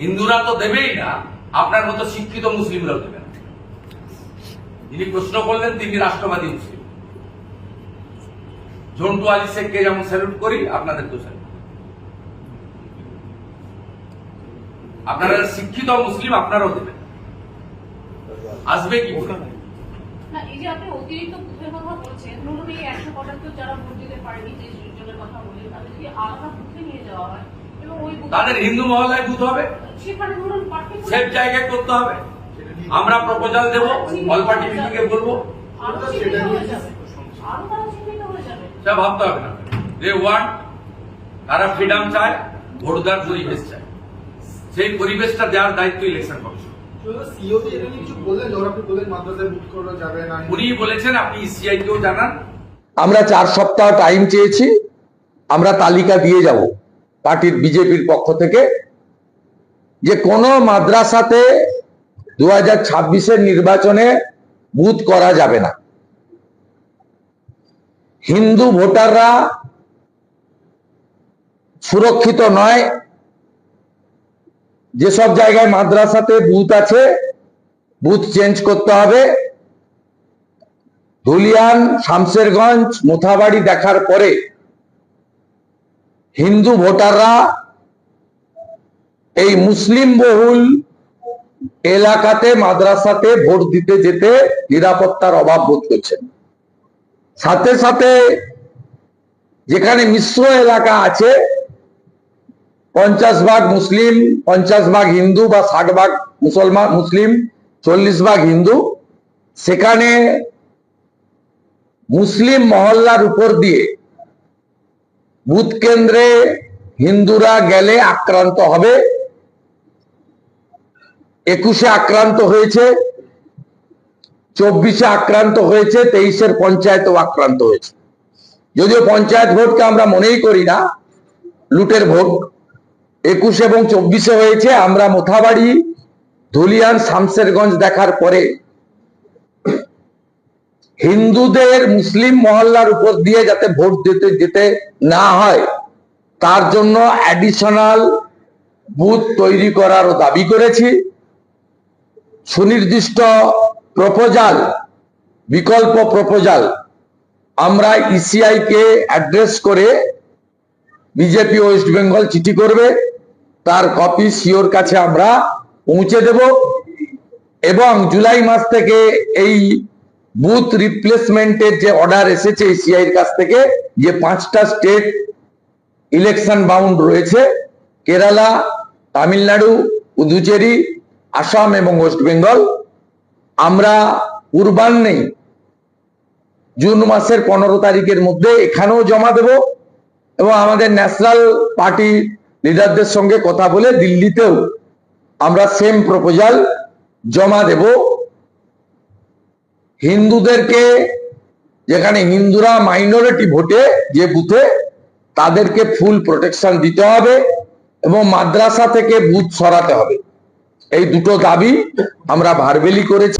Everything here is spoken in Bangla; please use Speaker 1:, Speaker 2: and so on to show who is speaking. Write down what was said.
Speaker 1: হিন্দুরা তো দেবেই না, আপনার মতো শিক্ষিত মুসলিমরাও দেবে না। যিনি প্রশ্ন করলেন, তিনি রাষ্ট্রবাদী মুসলিম। ঝন্টু আলী শেখকে যেমন স্যালুট করি আপনাদের তো স্যালুট আপনারা শিক্ষিত মুসলিম, আপনারাও দেবেন। আসবে কি
Speaker 2: অতিরিক্ত তাদের
Speaker 1: হিন্দু মহল্লায় বুথ হবে। সেফ জায়গায় করতে হবে। আমরা প্রপোজাল দেবো অল পার্টি মিটিংয়ে বলব।
Speaker 2: আরও চিহ্নিত হয়ে যাবে। আরও তারা চিহ্নিত হয়ে যাবে।
Speaker 1: সে ভাবতে হবে না। দে ওয়ান্ট তারা ফ্রিডম চায় ভোটদার পরিবেশ চায়। সেই পরিবেশটা দেওয়ার দায়িত্ব ইলেকশন কমিশন উনি বলেছেন আপনি ইসিআই কেও জানান।
Speaker 3: আমরা চার সপ্তাহ টাইম চেয়েছি আমরা তালিকা দিয়ে যাব। পার্টির বিজেপির পক্ষ থেকে যে কোন মাদ্রাসাতে দু হাজার নির্বাচনে বুথ করা যাবে না। হিন্দু ভোটাররা সুরক্ষিত নয়। যেসব জায়গায় মাদ্রাসাতে বুথ আছে, বুথ চেঞ্জ করতে হবে। ধুলিয়ান, শামশেরগঞ্জ, মোথাবাড়ি দেখার পরে হিন্দু ভোটাররা এই মুসলিম বহুল এলাকাতে, মাদ্রাসাতে ভোট দিতে যেতে নিরাপত্তার অভাব বোধ করছেন। সাথে সাথে যেখানে মিশ্র এলাকা আছে, পঞ্চাশ ভাগ মুসলিম, পঞ্চাশ ভাগ হিন্দু বা ষাট ভাগ মুসলমান, মুসলিম, চল্লিশ ভাগ হিন্দু, সেখানে মুসলিম মহল্লার উপর দিয়ে বুথ কেন্দ্রে হিন্দুরা গেলে আক্রান্ত হবে। একুশে আক্রান্ত হয়েছে, চব্বিশে আক্রান্ত হয়েছে, তেইশের পঞ্চায়েতও আক্রান্ত হয়েছে। যদিও পঞ্চায়েত ভোটকে আমরা মনেই করি না, লুটের ভোট একুশ এবং চব্বিশে হয়েছে আমরা মোথাবাড়ি, ধুলিয়ান, শামশেরগঞ্জ দেখার পরে হিন্দুদের মুসলিম মহল্লার উপর দিয়ে যাতে ভোট দিতে যেতে না হয়, তার জন্য অ্যাডিশনাল বুথ তৈরি করারও দাবি করেছি। সুনির্দিষ্ট প্রপোজাল বিকল্প প্রপোজাল আমরা ইসিআই কে অ্যাড্রেস করে বিজেপি ওয়েস্ট বেঙ্গল চিঠি করবে, তার কপি সিওর কাছে আমরা পৌঁছে দেব। এবং জুলাই মাস থেকে এই বুথ রিপ্লেসমেন্টের যে অর্ডার এসেছে সিআইয়ের কাছ থেকে, যে পাঁচটা স্টেট ইলেকশন বাউন্ড রয়েছে কেরালা তামিলনাড়ু পুদুচেরি আসাম এবং ওয়েস্ট বেঙ্গল আমরা পূর্বাহ্নেই জুন মাসের পনেরো তারিখের মধ্যে এখানেও জমা দেব এবং আমাদের ন্যাশনাল পার্টি লিডারদের সঙ্গে কথা বলে দিল্লিতেও আমরা সেম প্রপোজাল জমা দেব। হিন্দুদেরকে যেখানে হিন্দুরা মাইনরিটি ভোটে যে বুথে, তাদেরকে ফুল প্রোটেকশন দিতে হবে এবং মাদ্রাসা থেকে বুথ সরাতে হবে। এই দুটো দাবি আমরা ভারবেলি করেছি।